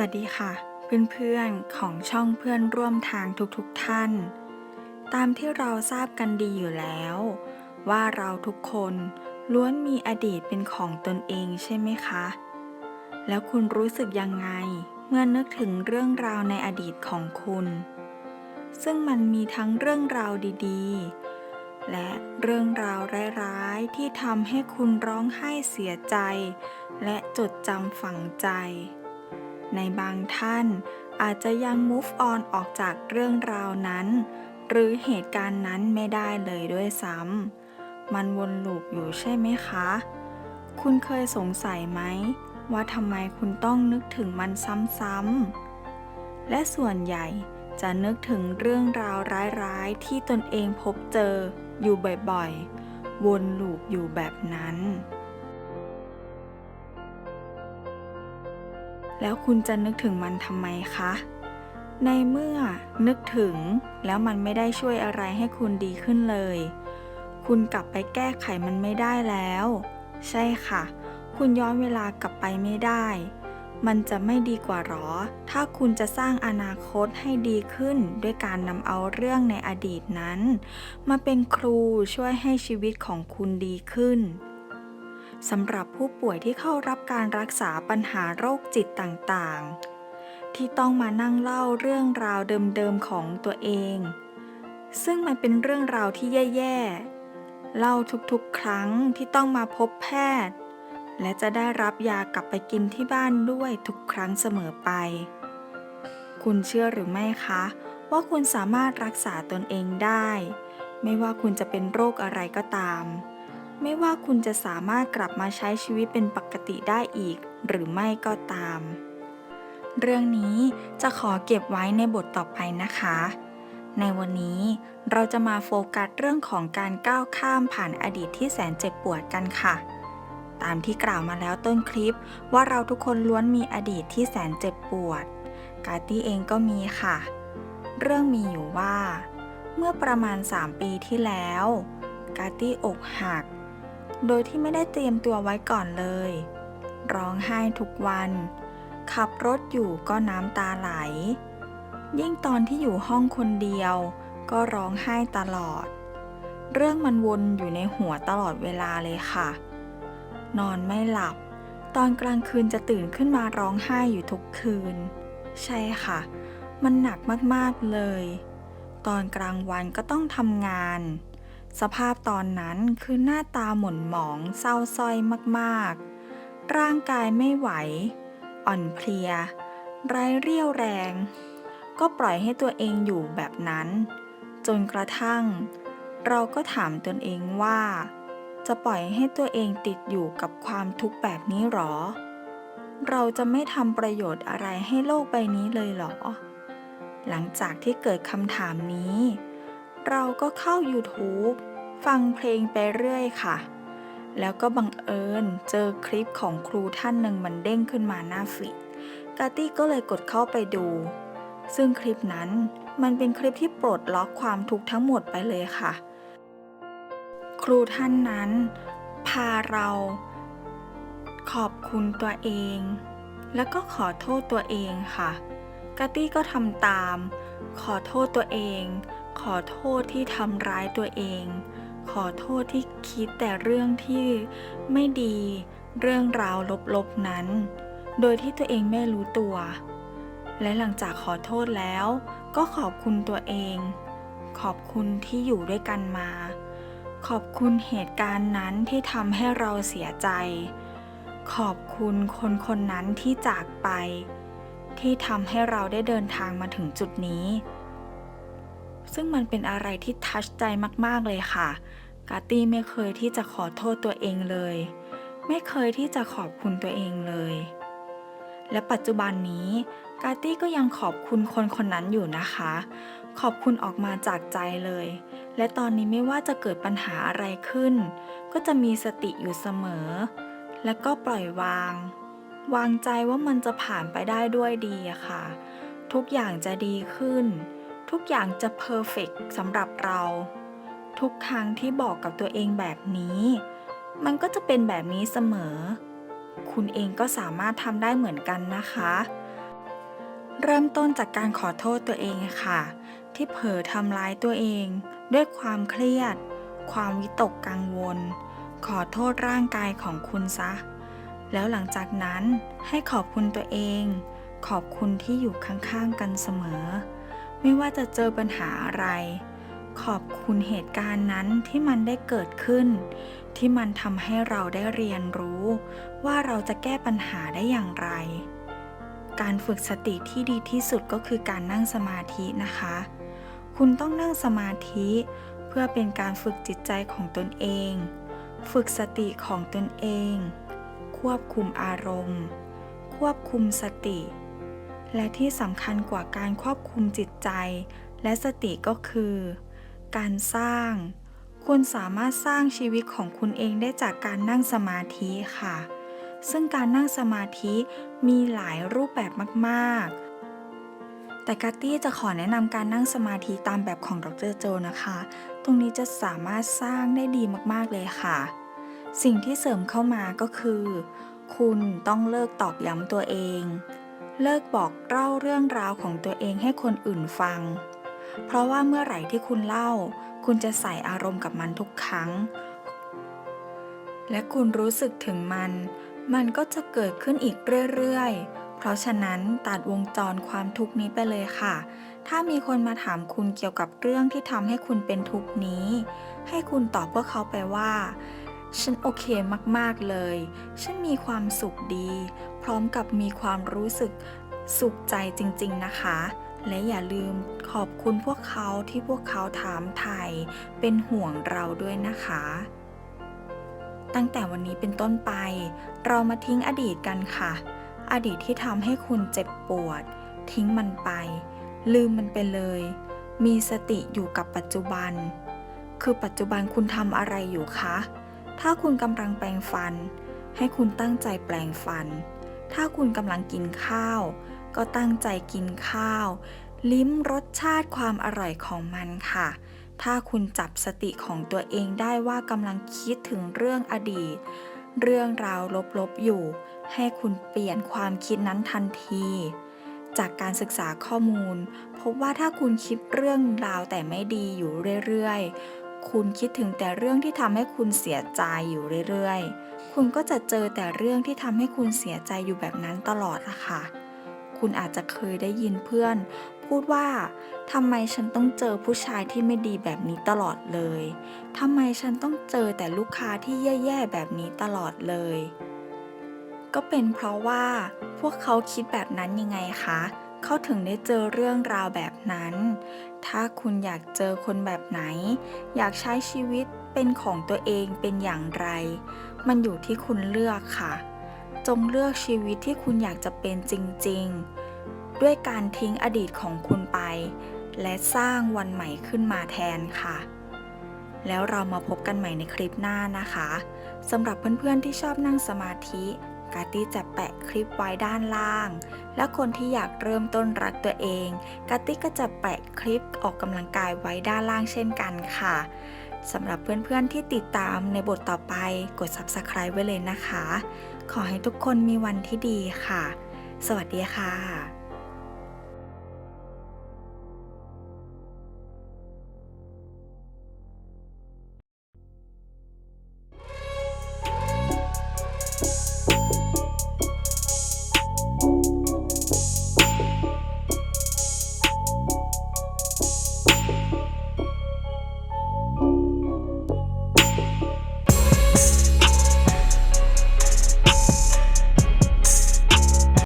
วัสดีค่ะ เพื่อนๆของช่องเพื่อนร่วมทางทุกๆทท่าน ตามที่เราทราบกันดีอยู่แล้ว ว่าเราทุกคนล้วนมีอดีตเป็นของตนเองใช่ไหมคะ แล้วคุณรู้สึกยังไงเมื่อนึกถึงเรื่องราวในอดีตของคุณ ซึ่งมันมีทั้งเรื่องราวดีๆ และเรื่องราวร้ายๆที่ทำให้คุณร้องไห้เสียใจ และจดจำฝังใจ ในบางท่านอาจจะยัง move on ออกจากเรื่องราวนั้น หรือเหตุการณ์นั้นไม่ได้เลยด้วยซ้ำมันวนลูปอยู่ใช่ไหมคะ คุณเคยสงสัยไหม ว่าทำไมคุณต้องนึกถึงมันซ้ำๆ และส่วนใหญ่จะนึกถึงเรื่องราวร้ายๆ ที่ตนเองพบเจออยู่บ่อยๆ วนลูปอยู่แบบนั้น แล้วคุณจะนึกถึงมันทำไมคะ ในเมื่อนึกถึงแล้วมันไม่ได้ช่วยอะไรให้คุณดีขึ้นเลย คุณกลับไปแก้ไขมันไม่ได้แล้ว ใช่ค่ะ คุณย้อนเวลากลับไปไม่ได้ มันจะไม่ดีกว่าหรอ ถ้าคุณจะสร้างอนาคตให้ดีขึ้น ด้วยการนำเอาเรื่องในอดีตนั้น มาเป็นครูช่วยให้ชีวิตของคุณดีขึ้น สำหรับผู้ป่วยที่เข้ารับการรักษาปัญหาโรคจิตต่างๆ ที่ต้องมานั่งเล่าเรื่องราวเดิมๆของตัวเอง ซึ่งมันเป็นเรื่องราวที่แย่ๆ เล่าทุกๆ ครั้งที่ต้องมาพบแพทย์ และจะได้รับยากลับไปกินที่บ้านด้วยทุกครั้งเสมอไป คุณเชื่อหรือไม่คะ ว่าคุณสามารถรักษาตนเองได้ ไม่ว่าคุณจะเป็นโรคอะไรก็ตาม ไม่ว่าคุณจะสามารถกลับมาใช้ชีวิตเป็นปกติได้อีก หรือไม่ก็ตาม เรื่องนี้จะขอเก็บไว้ในบทต่อไปนะคะ ในวันนี้เราจะมาโฟกัสเรื่องของการก้าวข้ามผ่านอดีตที่แสนเจ็บปวดกันค่ะ ตามที่กล่าวมาแล้วต้นคลิปว่าเราทุกคนล้วนมีอดีตที่แสนเจ็บปวด กาตี้เองก็มีค่ะ เรื่องมีอยู่ว่า เมื่อประมาณ 3 ปีที่แล้วกาตี้อกหัก โดยที่ไม่ได้เตรียมตัวไว้ก่อนเลย ร้องไห้ทุกวัน ขับรถอยู่ก็น้ำตาไหล ยิ่งตอนที่อยู่ห้องคนเดียว ก็ร้องไห้ตลอด เรื่องมันวนอยู่ในหัวตลอดเวลาเลยค่ะ นอนไม่หลับ ตอนกลางคืนจะตื่นขึ้นมาร้องไห้อยู่ทุกคืน ใช่ค่ะ มันหนักมากๆเลย ตอนกลางวันก็ต้องทำงาน สภาพตอนนั้นคือหน้าตาหม่นหมองเศร้าส้อยมากๆ ร่างกายไม่ไหว อ่อนเพลีย ไร้เรี่ยวแรง ก็ปล่อยให้ตัวเองอยู่แบบนั้น จนกระทั่ง เราก็ถามตนเองว่า จะปล่อยให้ตัวเองติดอยู่กับความทุกข์แบบนี้หรอ เราจะไม่ทำประโยชน์อะไรให้โลกใบนี้เลยหรอ หลังจากที่เกิดคำถามนี้ เราก็เข้า YouTube ฟังเพลงไปเรื่อยค่ะ แล้วก็บังเอิญเจอคลิปของครูท่านหนึ่งมันเด้งขึ้นมาหน้าฟีดกาตี้ก็เลยกดเข้าไปดู ซึ่งคลิปนั้นมันเป็นคลิปที่ปลดล็อกความทุกข์ทั้งหมดไปเลยค่ะ ครูท่านนั้น พาเราขอบคุณตัวเอง แล้วก็ขอโทษตัวเองค่ะกาตี้ก็ทำตาม ขอโทษตัวเอง ขอโทษที่ทำร้ายตัวเอง ขอโทษที่คิดแต่เรื่องที่ไม่ดี เรื่องราวลบๆนั้น โดยที่ตัวเองไม่รู้ตัว และหลังจากขอโทษแล้ว ก็ขอบคุณตัวเอง ขอบคุณที่อยู่ด้วยกันมา ขอบคุณเหตุการณ์นั้นที่ทำให้เราเสียใจ ขอบคุณคนคนนั้นที่จากไป ที่ทำให้เราได้เดินทางมาถึงจุดนี้ ซึ่งมันเป็นอะไรที่ทัชใจมากๆเลยค่ะ กาตี้ไม่เคยที่จะขอโทษตัวเองเลย ไม่เคยที่จะขอบคุณตัวเองเลย และปัจจุบันนี้ กาตี้ก็ยังขอบคุณคนคนนั้นอยู่นะคะ ขอบคุณออกมาจากใจเลย และตอนนี้ไม่ว่าจะเกิดปัญหาอะไรขึ้น ก็จะมีสติอยู่เสมอ และก็ปล่อยวาง วางใจว่ามันจะผ่านไปได้ด้วยดีอะค่ะ ทุกอย่างจะดีขึ้น ทุกอย่างจะเพอร์เฟกสำหรับเรา ทุกครั้งที่บอกกับตัวเองแบบนี้ มันก็จะเป็นแบบนี้เสมอ คุณเองก็สามารถทำได้เหมือนกันนะคะ เริ่มต้นจากการขอโทษตัวเองค่ะ ที่เผลอทำร้ายตัวเอง ด้วยความเครียด ความวิตกกังวล ขอโทษร่างกายของคุณซะ แล้วหลังจากนั้นให้ขอบคุณตัวเอง ขอบคุณที่อยู่ข้างๆกันเสมอ ไม่ว่าจะเจอปัญหาอะไร ขอบคุณเหตุการณ์นั้นที่มันได้เกิดขึ้น ที่มันทำให้เราได้เรียนรู้ ว่าเราจะแก้ปัญหาได้อย่างไร การฝึกสติที่ดีที่สุดก็คือการนั่งสมาธินะคะ คุณต้องนั่งสมาธิ เพื่อเป็นการฝึกจิตใจของตนเอง ฝึกสติของตนเอง ควบคุมอารมณ์ ควบคุมสติ และที่สำคัญกว่าการควบคุมจิตใจ และสติก็คือ การสร้าง คุณสามารถสร้างชีวิตของคุณเองได้จากการนั่งสมาธิค่ะ ซึ่งการนั่งสมาธิมีหลายรูปแบบมาก ๆ แต่กัตตี้จะขอแนะนำการนั่งสมาธิตามแบบของดรโจนะคะ ตรงนี้จะสามารถสร้างได้ดีมาก ๆ เลยค่ะ สิ่งที่เสริมเข้ามาก็คือ คุณต้องเลิกตอกย้ำตัวเอง เลิกบอกเล่าเรื่องราวของตัวเองให้คนอื่นฟัง เพราะว่าเมื่อไหร่ที่คุณเล่า คุณจะใส่อารมณ์กับมันทุกครั้ง และคุณรู้สึกถึงมัน มันก็จะเกิดขึ้นอีกเรื่อยๆ เพราะฉะนั้นตัดวงจรความทุกข์นี้ไปเลยค่ะ ถ้ามีคนมาถามคุณเกี่ยวกับเรื่องที่ทำให้คุณเป็นทุกข์นี้ ให้คุณตอบพวกเขาไปว่า ฉันโอเคมากๆเลย ฉันมีความสุขดี พร้อมกับมีความรู้สึกสุขใจจริงๆนะคะ และอย่าลืมขอบคุณพวกเขาที่พวกเขาถามไถ่เป็นห่วงเราด้วยนะคะ ตั้งแต่วันนี้เป็นต้นไป เรามาทิ้งอดีตกันค่ะ อดีตที่ทำให้คุณเจ็บปวด ทิ้งมันไป ลืมมันไปเลย มีสติอยู่กับปัจจุบัน คือปัจจุบันคุณทำอะไรอยู่คะ ถ้าคุณกำลังแปรงฟัน ให้คุณตั้งใจแปรงฟัน ถ้าคุณกำลังกินข้าว ก็ตั้งใจกินข้าว ลิ้มรสชาติความอร่อยของมันค่ะ ถ้าคุณจับสติของตัวเองได้ว่ากำลังคิดถึงเรื่องอดีต เรื่องราวลบๆอยู่ ให้คุณเปลี่ยนความคิดนั้นทันทีจากการศึกษาข้อมูล พบว่าถ้าคุณคิดเรื่องราวแต่ไม่ดีอยู่เรื่อยๆ คุณคิดถึงแต่เรื่องที่ทำให้คุณเสียใจอยู่เรื่อยๆ คุณก็จะเจอแต่เรื่องที่ทำให้คุณเสียใจอยู่แบบนั้นตลอดอะค่ะ คุณอาจจะเคยได้ยินเพื่อน พูดว่าทำไมฉันต้องเจอผู้ชายที่ไม่ดีแบบนี้ตลอดเลยทำไมฉันต้องเจอแต่ลูกค้าที่แย่ๆแบบนี้ตลอดเลย ก็เป็นเพราะว่า พวกเขาคิดแบบนั้นยังไงคะเขาถึงได้เจอเรื่องราวแบบนั้น ถ้าคุณอยากเจอคนแบบไหน อยากใช้ชีวิตเป็นของตัวเองเป็นอย่างไร มันอยู่ที่คุณเลือกค่ะ จงเลือกชีวิตที่คุณอยากจะเป็นจริง ๆ ด้วยการทิ้งอดีตของคุณไป และสร้างวันใหม่ขึ้นมาแทนค่ะ แล้วเรามาพบกันใหม่ในคลิปหน้านะคะสำหรับเพื่อนๆที่ชอบนั่งสมาธิ กาตี้จะแปะคลิปไว้ด้านล่าง และคนที่อยากเริ่มต้นรักตัวเอง กาตี้ก็จะแปะคลิปออกกำลังกายไว้ด้านล่างเช่นกันค่ะสำหรับเพื่อนๆที่ติดตามในบทต่อไปกด Subscribe ไว้เลยนะคะ ขอให้ทุกคนมีวันที่ดีค่ะ สวัสดีค่ะ